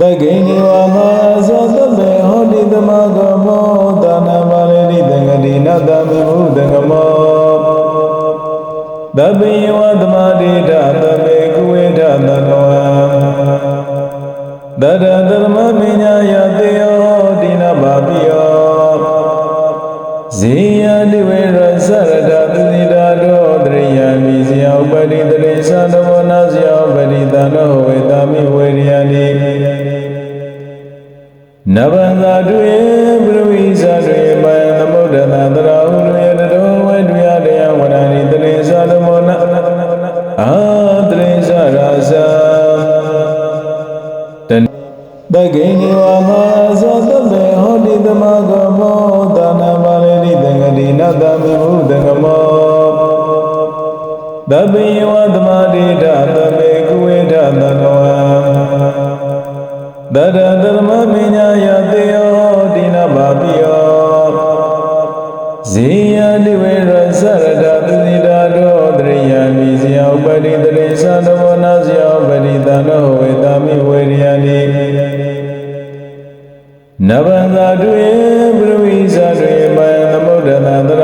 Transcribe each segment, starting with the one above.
တကိနေဝမာဇောသဗ္ဗေဟောတိသမဂမောဒါနပါရိတိတံဂတိနတမိဘုတံဂမောသဗ္ဗေဝသမာတိတသဗ္ဗေကုဝေထသနဝံတရဓ နဗန္တာတွေပရဝိဇာတွေပယံသမုဒ္ဒနာတရာဟုရေတတောဝေတွယတရားဝရဏိတရိသနမောနအာတရိသရာဇာတဏတကိနေဝမာဇောသဗ္ဗေဟောတိသမဂမောဒါနပါရိတိတံဂတိနတမိဘုတံဂမောသဗ္ဗေဝသမာတိတသဗ္ဗေကုဝေထသနဝံတရဓမ္မပညာယတေယောတိနဘာ ပိယောဇေယတိဝေရသရတသတိတာတောတရိယာမိဇယဥပတိတရိသနဝနာဇယဥပတိတနောဝေတာမိဝေရိယတိနဗန္တာတွေပရဝိဇာတွေပယံသမုဒ္ဒနာတရာဟုရေ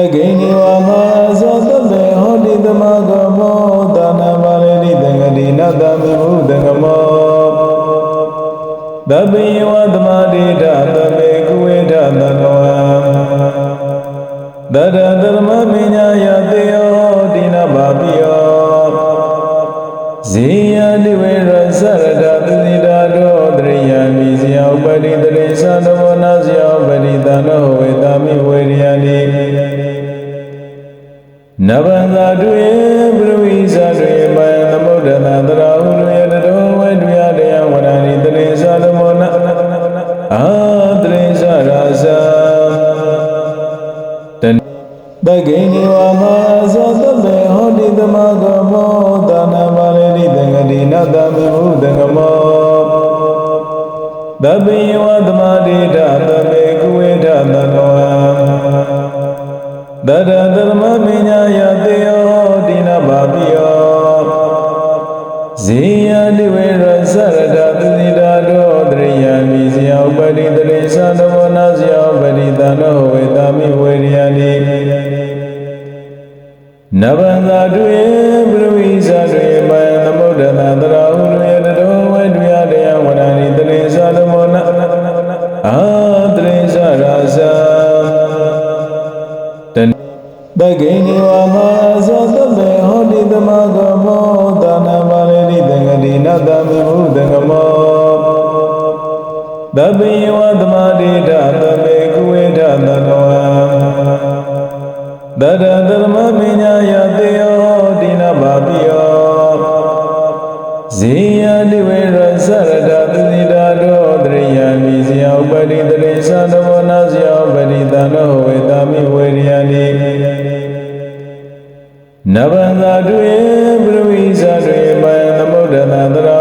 တကိနေဝမာဇောသဗ္ဗေဟောတိသမဂမောဒါနပါရိတိတံဂတိနတမိဘုတံဂမောသဗ္ဗေဝသမာတိတသဗ္ဗေကုဝေထသနဝံတရဓမ္မပညာယတေယော နဗန္တာတွေပရဝိဇာတွေပယံသမုဒ္ဒနာတရာဟုရေတတောဝေတွယတရားဝရဏိတရိသနမောနအာတရိသရာဇာတဏတကိနေဝမာဇောသဗ္ဗေဟောတိသမဂမောဒါနပါရိတိတံဂတိနတမိဘုတံဂမောသဗ္ဗေဝသမာတိတသဗ္ဗေကုဝေထသနဝံတရဓမ္မပညာယတေယော တိနဘာပိယောဇေယတိဝေရသရတသတိတာတောတရိယာမိဇယဥပတိတရိသနဝနာဇယဥပတိတနောဝေတာမိဝေရိယတိနဗန္တာတွေပ သဗ္ဗေဝသမာတိတသဗ္ဗေကုဝေထသနဝံတရဓမ္မပညာယတေယောတိနဘာပိယောဇေယတိဝေရသရတသတိတာတောတရိယာမိဇယဥပတိတရိသနဝနာဇယဥပတိတနောဝေတာမိဝေရိယတိနဗန္တာတွေပရဝိဇာတွေပယံသမုဒ္ဒနာတရာ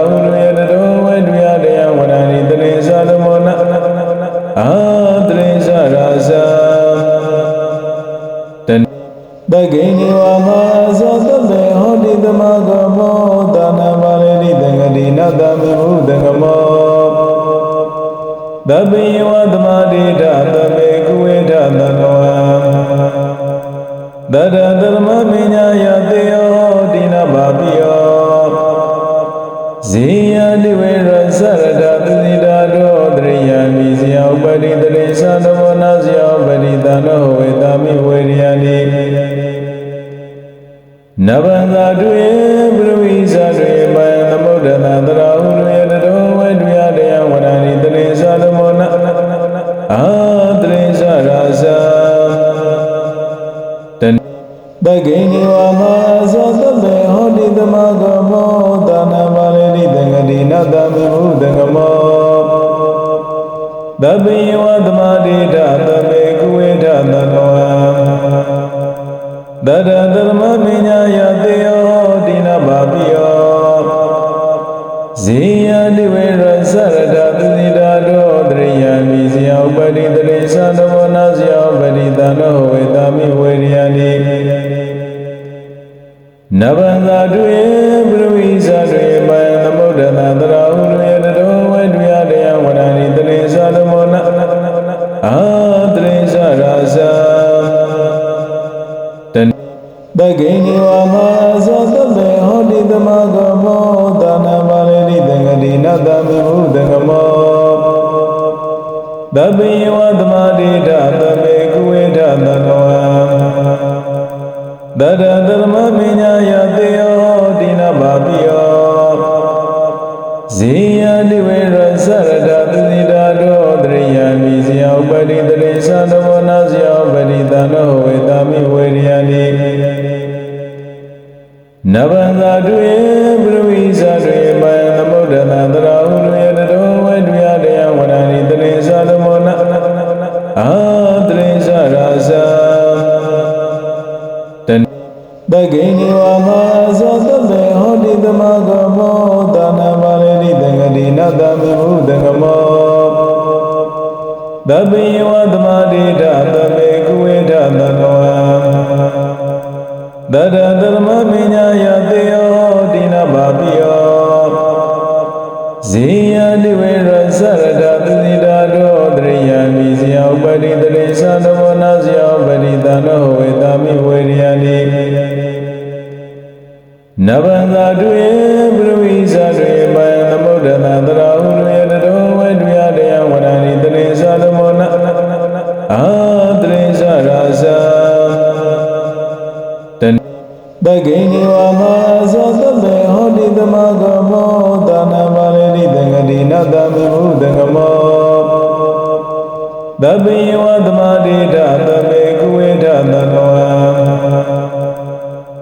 ဂတိနတမိဘုတံဂမောသဗ္ဗေဝသမာတိတသဗ္ဗေကုဝေထသနဝံတရဓမ္မပညာယတေယောတိနဘာပိယောဇေယတိဝေ သဗ္ဗေဝသမာတိတသဗ္ဗေကုဝေထသနဝံတရဓမ္မပညာယတေယောတိနဘာပိယောဇေ အာတရိစရာဇာတန်ဘဂိနိဝါမအဇသဘေဟောတိတမဂမောတာနာပါလေတိတံဂတိနတမေဟုတံဂမောသဗေဝသမာတိတသဘေကုဝေဒသနောတတဓမ္မပညာယတေယောတိနဘာပိယောဇေယတိဝေ ယဥပတိတရိသသဘောနာဇယဥပတိတနောဝေတာမိဝေရိယနိနဗန္တာတွေပရဝိဇာတွေမယသမုဒ္ဒနာတရာဟုရေတတော်ဝေဒယတရားဝရဏိတရိသသမောနအာ ယဝသမာဓိတသမေကုဝေထသတဝံတတဓမ္မပညာယတေယောတိနဘာပိယောဇေယတိဝေရသရတသုတိတာတောတရိယာမိဇယဥပတိတရိသသဘောနာဇယဥပတိတနောဝေတာမိဝေရိယနိနဗန္တာတွေပရ တဂိနေဝမဇောတမေဟောတိတမဂမောတာနာပါရိတိတံဂတိနတမိဟုတံဂမောတပိယဝသမာဓိတသမေကုဝေထသတဝံ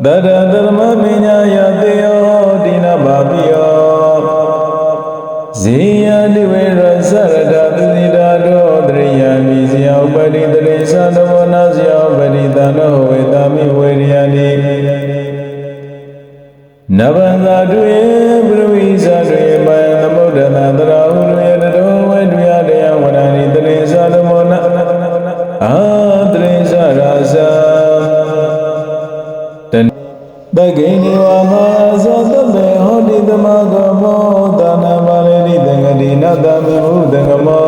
တတဓမ္မပ နိနဗန္တာတွေပရဝိဇာတွေမယသမုဒ္ဒနာတရာဟုရေတတော်ဝေဒယတရားဝရဏိတရိသသမောနအာတရိသရာဇာတတဂိနေဝမဇောတမေဟောတိတမဂမောတာနာပါရိတိတံဂတိနတမိဟုတံဂမော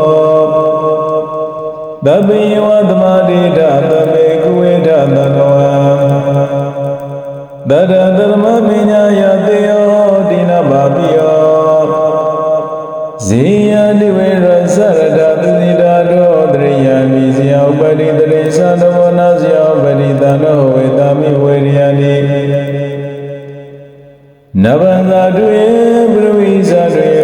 တပိယဝသမာဓိတသမေကုဝေထ သတဝံတတဓမ္မပညာယတေယောတိနဘာပိယောဇေယတိဝေရသရတသုတိတာတောတရိယာမိဇယဥပတိတရိသသဘောနာဇယဥပတိတနောဝေတာမိဝေရိယနိနဗန္တာတွေပရဝိဇာတွေ